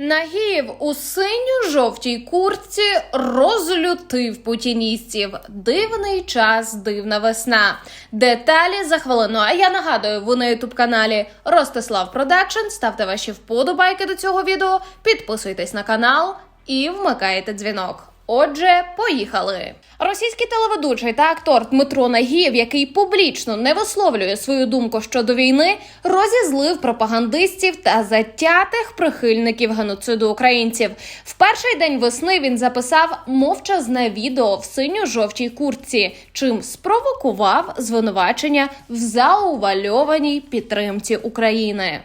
Нагіїв у синьо-жовтій куртці розлютив путіністів. Дивний час, дивна весна. Деталі за хвилину. А я нагадую, ви на ютуб каналі Ростислав Продакшн. Ставте ваші вподобайки до цього відео, підписуйтесь на канал і вмикайте дзвінок. Отже, поїхали. Російський телеведучий та актор Дмитро Нагієв, який публічно не висловлює свою думку щодо війни, розізлив пропагандистів та затятих прихильників геноциду українців. В перший день весни він записав мовчазне відео в синьо-жовтій куртці, чим спровокував звинувачення в заувальованій підтримці України.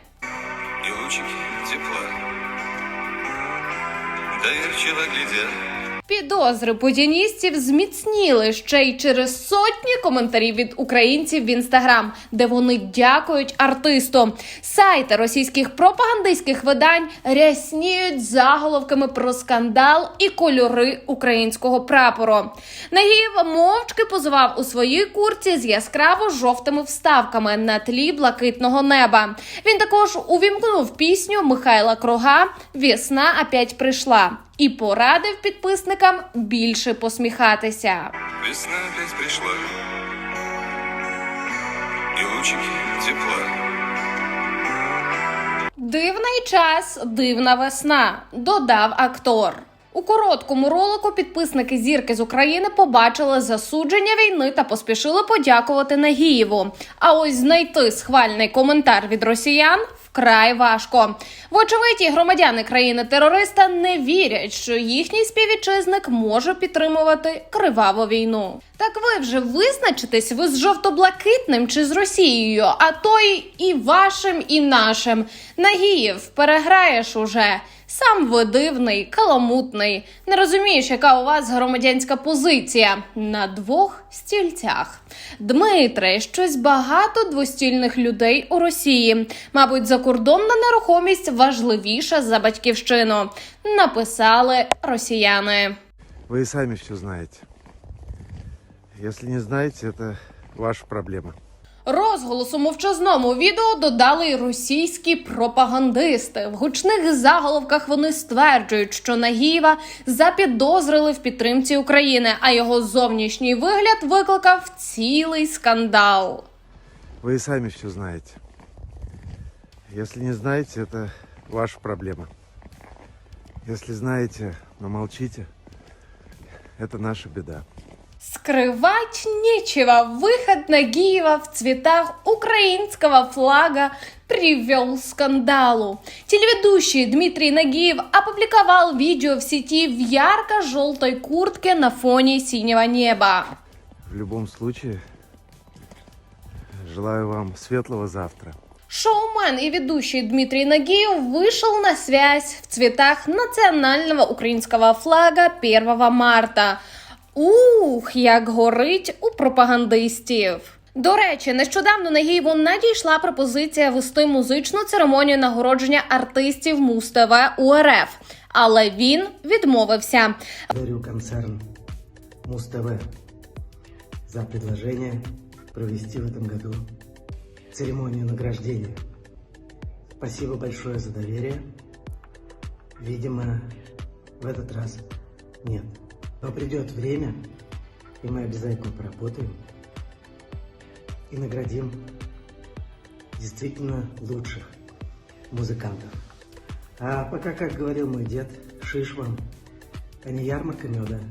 и лучики тепла. Доверчиво Підозри путіністів зміцніли ще й через сотні коментарів від українців в інстаграм, де вони дякують артисту. Сайти російських пропагандистських видань рясніють заголовками про скандал і кольори українського прапору. Нагієв мовчки позував у своїй курці з яскраво жовтими вставками на тлі блакитного неба. Він також увімкнув пісню Михайла Крога Весна опять прийшла і порадив підписникам більше посміхатися. весна опять прийшла, і лучики тепла. Дивний час, дивна весна, додав актор. У короткому ролику підписники зірки з України побачили засудження війни та поспішили подякувати Нагієву. А ось знайти схвальний коментар від росіян вкрай важко. Вочевидь, громадяни країни-терориста не вірять, що їхній співвітчизник може підтримувати криваву війну. Так ви вже визначитесь, ви з жовто-блакитним чи з Росією, а то й і вашим, і нашим. Нагіїв переграєш уже. Сам ви дивний, каламутний. Не розумієш, яка у вас громадянська позиція на двох стільцях. Дмитре, щось багато двостільних людей у Росії. Мабуть, закордонна нерухомість важливіша за батьківщину. Написали росіяни. Вы и сами все знаете. Если не знаете, это ваша проблема. Розголос у мовчазному відео додали й російські пропагандисти. В гучних заголовках вони стверджують, що Нагієва запідозрили в підтримці України, а його зовнішній вигляд викликав цілий скандал. Вы и сами все знаете. Если не знаете, это ваша проблема. Если знаете, но молчите, это наша беда. Скрывать нечего. Выход Нагиева в цветах украинского флага привел к скандалу. Телеведущий Дмитрий Нагиев опубликовал видео в сети в ярко-желтой куртке на фоне синего неба. В любом случае, желаю вам светлого завтра. Шоумен и ведущий Дмитрий Нагиев вышел на связь в цветах национального украинского флага 1 марта. Ух, як горить у пропагандистів. До речі, нещодавно на Нагієву надійшла пропозиція вести музичну церемонію нагородження артистів Муз-ТВ УРФ, але він відмовився. Благодарю концерн Муз-ТВ за предложение провести в этом году церемонию награждения. Спасибо большое за доверие. Видимо, в этот раз нет. Но придет время, и мы обязательно поработаем и наградим действительно лучших музыкантов. А пока, как говорил мой дед, шиш вам, а не ярмарка меда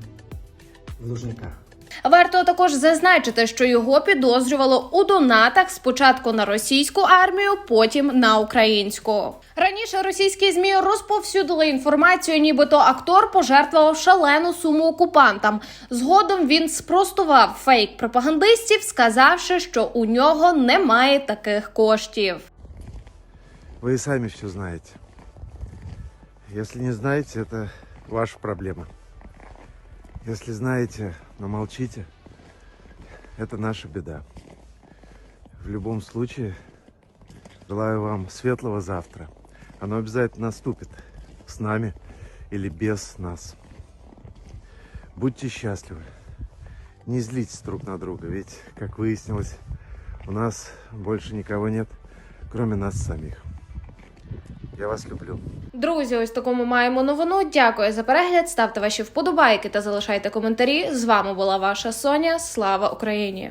в Лужниках. Варто також зазначити, що його підозрювали у донатах спочатку на російську армію, потім на українську. Раніше російські змі розповсюдили інформацію, нібито актор пожертвував шалену суму окупантам. Згодом він спростував фейк пропагандистів, сказавши, що у нього немає таких коштів. Вы и сами все знаете. Если не знаете, это ваша проблема. Если знаете, но молчите, это наша беда. В любом случае, желаю вам светлого завтра. Оно обязательно наступит. С нами или без нас. Будьте счастливы. Не злитесь друг на друга, ведь, как выяснилось, у нас больше никого нет, кроме нас самих. Я вас люблю. Друзі, ось таку ми маємо новину. Дякую за перегляд. Ставте ваші вподобайки та залишайте коментарі. З вами була ваша Соня. Слава Україні!